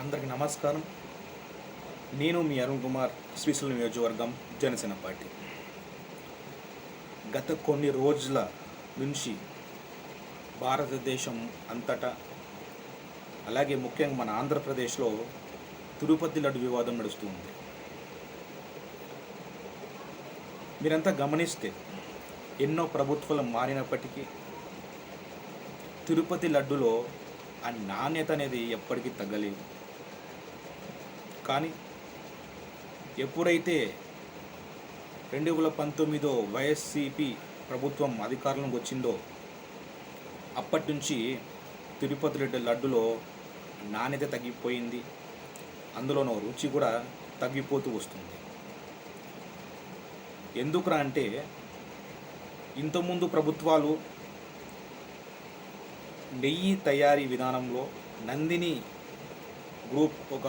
అందరికి నమస్కారం. నేను మీ అరుణ్ కుమార్ శ్రీశైలం నియోజకవర్గం జనసేన పార్టీ. గత కొన్ని రోజుల నుంచి భారతదేశం అంతటా అలాగే ముఖ్యంగా మన ఆంధ్రప్రదేశ్లో తిరుపతి లడ్డు వివాదం నడుస్తూ ఉంది. మీరంతా గమనిస్తే ఎన్నో ప్రభుత్వాలు మారినప్పటికీ తిరుపతి లడ్డులో ఆ నాణ్యత అనేది ఎప్పటికీ తగ్గలేదు. కానీ ఎప్పుడైతే రెండు వేల పంతొమ్మిదో వైఎస్సిపి ప్రభుత్వం అధికారంలోకి వచ్చిందో అప్పటి నుంచి తిరుపతి రెడ్డి లడ్డులో నాణ్యత తగ్గిపోయింది. అందులోనూ రుచి కూడా తగ్గిపోతూ వస్తుంది. ఎందుకురా అంటే ఇంతకుముందు ప్రభుత్వాలు నెయ్యి తయారీ విధానంలో నందిని గ్రూప్ ఒక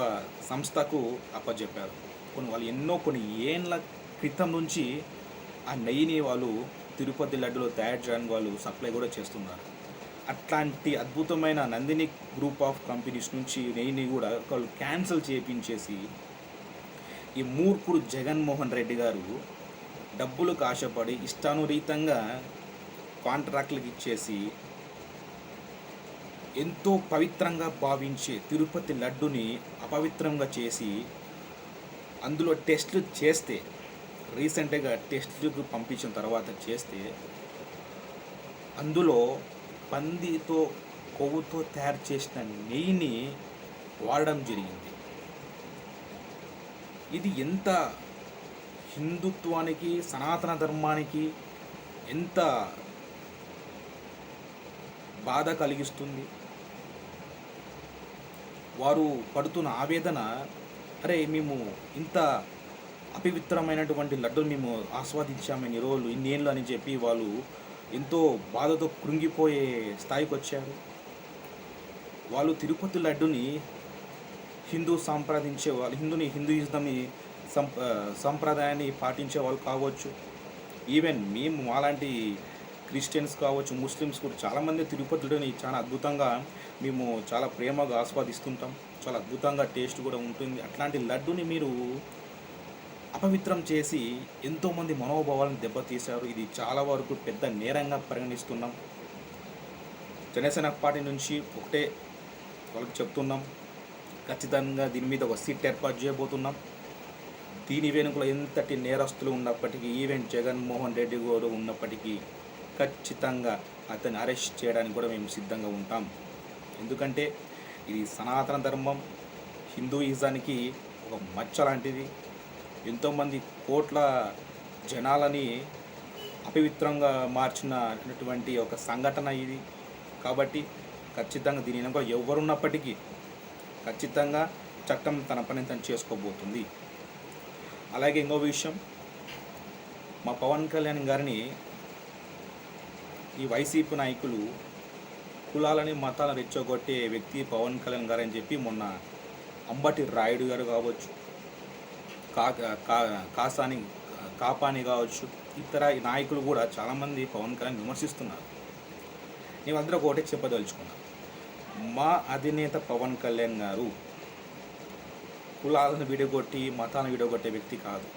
సంస్థకు అప్పచెప్పారు కొన్ని వాళ్ళు ఎన్నో కొన్ని ఏండ్ల క్రితం నుంచి ఆ నెయ్యిని వాళ్ళు తిరుపతి లడ్డులో తయారు చేయడానికి వాళ్ళు సప్లై కూడా చేస్తున్నారు. అట్లాంటి అద్భుతమైన నందిని గ్రూప్ ఆఫ్ కంపెనీస్ నుంచి నెయ్యిని కూడా వాళ్ళు క్యాన్సిల్ చేయించేసి ఈ మూర్ఖుడు జగన్మోహన్ రెడ్డి గారు డబ్బులకు ఆశపడి ఇష్టానురీతంగా కాంట్రాక్ట్లకు ఇచ్చేసి ఎంతో పవిత్రంగా భావించే తిరుపతి లడ్డుని అపవిత్రంగా చేసి అందులో టెస్ట్లు చేస్తే రీసెంట్గా టెస్ట్లకు పంపించిన తర్వాత చేస్తే అందులో పందితో కొవ్వుతో తయారు చేసిన నెయ్యిని వాడడం జరిగింది. ఇది ఎంత హిందుత్వానికి సనాతన ధర్మానికి ఎంత బాధ కలిగిస్తుంది. వారు పడుతున్న ఆవేదన అరే మేము ఇంత అపవిత్రమైనటువంటి లడ్డు మేము ఆస్వాదించాము ఇన్ని రోజులు ఇన్నేళ్ళు అని చెప్పి వాళ్ళు ఎంతో బాధతో కృంగిపోయే స్థాయికి వచ్చారు. వాళ్ళు తిరుపతి లడ్డుని హిందూ సంప్రదించే వాళ్ళు హిందూని హిందూయిజంని సంప్రదాయాన్ని పాటించే వాళ్ళు కావచ్చు. ఈవెన్ మేము అలాంటి క్రిస్టియన్స్ కావచ్చు ముస్లిమ్స్ కూడా చాలామంది తిరుపతిలోని చాలా అద్భుతంగా మేము చాలా ప్రేమగా ఆస్వాదిస్తుంటాం. చాలా అద్భుతంగా టేస్ట్ కూడా ఉంటుంది. అట్లాంటి లడ్డుని మీరు అపవిత్రం చేసి ఎంతోమంది మనోభావాలను దెబ్బతీశారు. ఇది చాలా వరకు పెద్ద నేరంగా పరిగణిస్తున్నాం. జనసేన పార్టీ నుంచి ఒకటే వాళ్ళకి చెప్తున్నాం. ఖచ్చితంగా దీని మీద ఒక సీట్ ఏర్పాటు చేయబోతున్నాం. దీని వెనుకలో ఎంతటి నేరస్తులు ఉన్నప్పటికీ ఈవెన్ జగన్మోహన్ రెడ్డి గారు ఉన్నప్పటికీ ఖచ్చితంగా అతన్ని అరెస్ట్ చేయడానికి కూడా మేము సిద్ధంగా ఉంటాం. ఎందుకంటే ఇది సనాతన ధర్మం హిందూయిజానికి ఒక మచ్చ లాంటిది. ఎంతోమంది కోట్ల జనాలని అపవిత్రంగా మార్చినటువంటి ఒక సంఘటన ఇది. కాబట్టి ఖచ్చితంగా దీని వెనుక ఎవరున్నప్పటికీ ఖచ్చితంగా చట్టం తన పని తను చేసుకోబోతుంది. అలాగే ఇంకో విషయం మా పవన్ కళ్యాణ్ గారిని ఈ వైసీపీ నాయకులు కులాలని మతాలను రెచ్చగొట్టే వ్యక్తి పవన్ కళ్యాణ్ గారు అని చెప్పి మొన్న అంబటి రాయుడు గారు కావచ్చు కా కా- కాసాని కాపాని కావచ్చు ఇతర ఈ నాయకులు కూడా చాలామంది పవన్ కళ్యాణ్ విమర్శిస్తున్నారు. నేను ఒకటే చెప్పదలుచుకున్నాను మా అధినేత పవన్ కళ్యాణ్ గారు కులాలను విడగొట్టి మతాలను విడగొట్టే వ్యక్తి కాదు.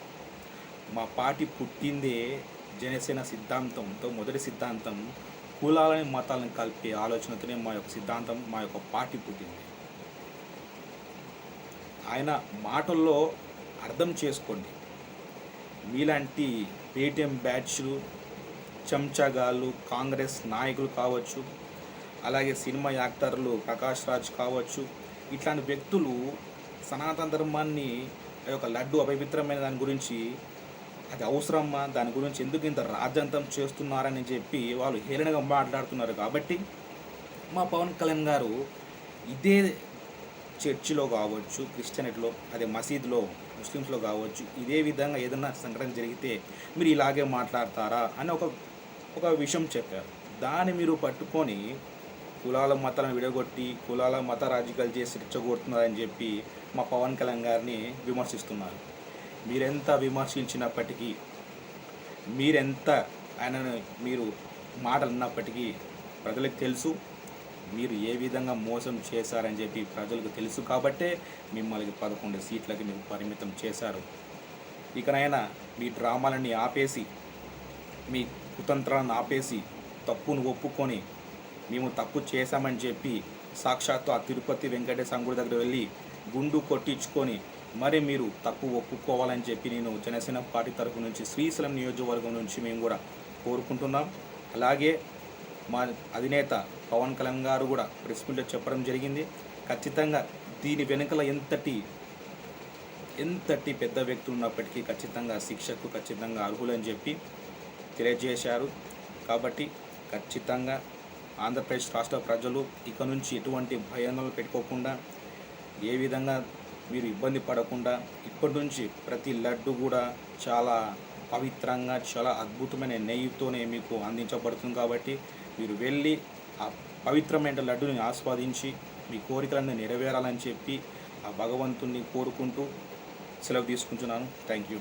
మా పార్టీ పుట్టిందే జనసేన సిద్ధాంతంతో మొదటి సిద్ధాంతం కులాలని మతాలను కలిపే ఆలోచనతోనే మా యొక్క సిద్ధాంతం మా యొక్క పార్టీ పుట్టింది. ఆయన మాటల్లో అర్థం చేసుకోండి. మీలాంటి పేటిఎం బ్యాచ్లు చెంచగాళ్ళు కాంగ్రెస్ నాయకులు కావచ్చు అలాగే సినిమా యాక్టర్లు ప్రకాష్ రాజ్ కావచ్చు ఇట్లాంటి వ్యక్తులు సనాతన ధర్మాన్ని ఆ యొక్క లడ్డు అపవిత్రమైన దాని గురించి అది అవసరమా? దాని గురించి ఎందుకు ఇంత రాజ్యాంతం చేస్తున్నారని చెప్పి వాళ్ళు హేళనగా మాట్లాడుతున్నారు కాబట్టి మా పవన్ కళ్యాణ్ గారు ఇదే చర్చిలో కావచ్చు క్రిస్టియనిటీలో అదే మసీదులో ముస్లిమ్స్లో కావచ్చు ఇదే విధంగా ఏదైనా సంఘటన జరిగితే మీరు ఇలాగే మాట్లాడతారా అని ఒక ఒక విషయం చెప్పారు. దాన్ని మీరు పట్టుకొని కులాల మతాలను విడగొట్టి కులాల మత రాజకీయాలు చేసి రెచ్చగొడుతున్నారని చెప్పి మా పవన్ కళ్యాణ్ గారిని విమర్శిస్తున్నారు. మీరెంత విమర్శించినప్పటికీ మీరెంత ఆయనను మీరు మాటలు అన్నప్పటికీ ప్రజలకు తెలుసు. మీరు ఏ విధంగా మోసం చేశారని చెప్పి ప్రజలకు తెలుసు కాబట్టే మిమ్మల్ని పదకొండు సీట్లకి మీరు పరిమితం చేశారు. ఇకనైనా మీ డ్రామాలన్నీ ఆపేసి మీ కుతంత్రాలను ఆపేసి తప్పును ఒప్పుకొని మేము తప్పు చేశామని చెప్పి సాక్షాత్తు ఆ తిరుపతి వెంకటేశ్వర గుడి దగ్గర వెళ్ళి గుండు కొట్టించుకొని మరి మీరు తక్కువ ఒప్పుకోవాలని చెప్పి నేను జనసేన పార్టీ తరఫు నుంచి శ్రీశైలం నియోజకవర్గం నుంచి మేము కూడా కోరుకుంటున్నాం. అలాగే మా అధినేత పవన్ కళ్యాణ్ గారు కూడా ప్రెస్ మీట్లో చెప్పడం జరిగింది. ఖచ్చితంగా దీని వెనుకల ఎంతటి ఎంతటి పెద్ద వ్యక్తులు ఉన్నప్పటికీ ఖచ్చితంగా శిక్షకు ఖచ్చితంగా అర్హులని చెప్పి తెలియజేశారు. కాబట్టి ఖచ్చితంగా ఆంధ్రప్రదేశ్ రాష్ట్ర ప్రజలు ఇక నుంచి ఎటువంటి భయాందోళన పెట్టుకోకుండా ఏ విధంగా మీరు ఇబ్బంది పడకుండా ఇప్పటి నుంచి ప్రతి లడ్డు కూడా చాలా పవిత్రంగా చాలా అద్భుతమైన నెయ్యితోనే మీకు అందించబడుతుంది కాబట్టి మీరు వెళ్ళి ఆ పవిత్రమైన లడ్డుని ఆస్వాదించి మీ కోరికలన్నీ నెరవేరాలని చెప్పి ఆ భగవంతుణ్ణి కోరుకుంటూ సెలవు తీసుకుంటున్నాను. Thank you.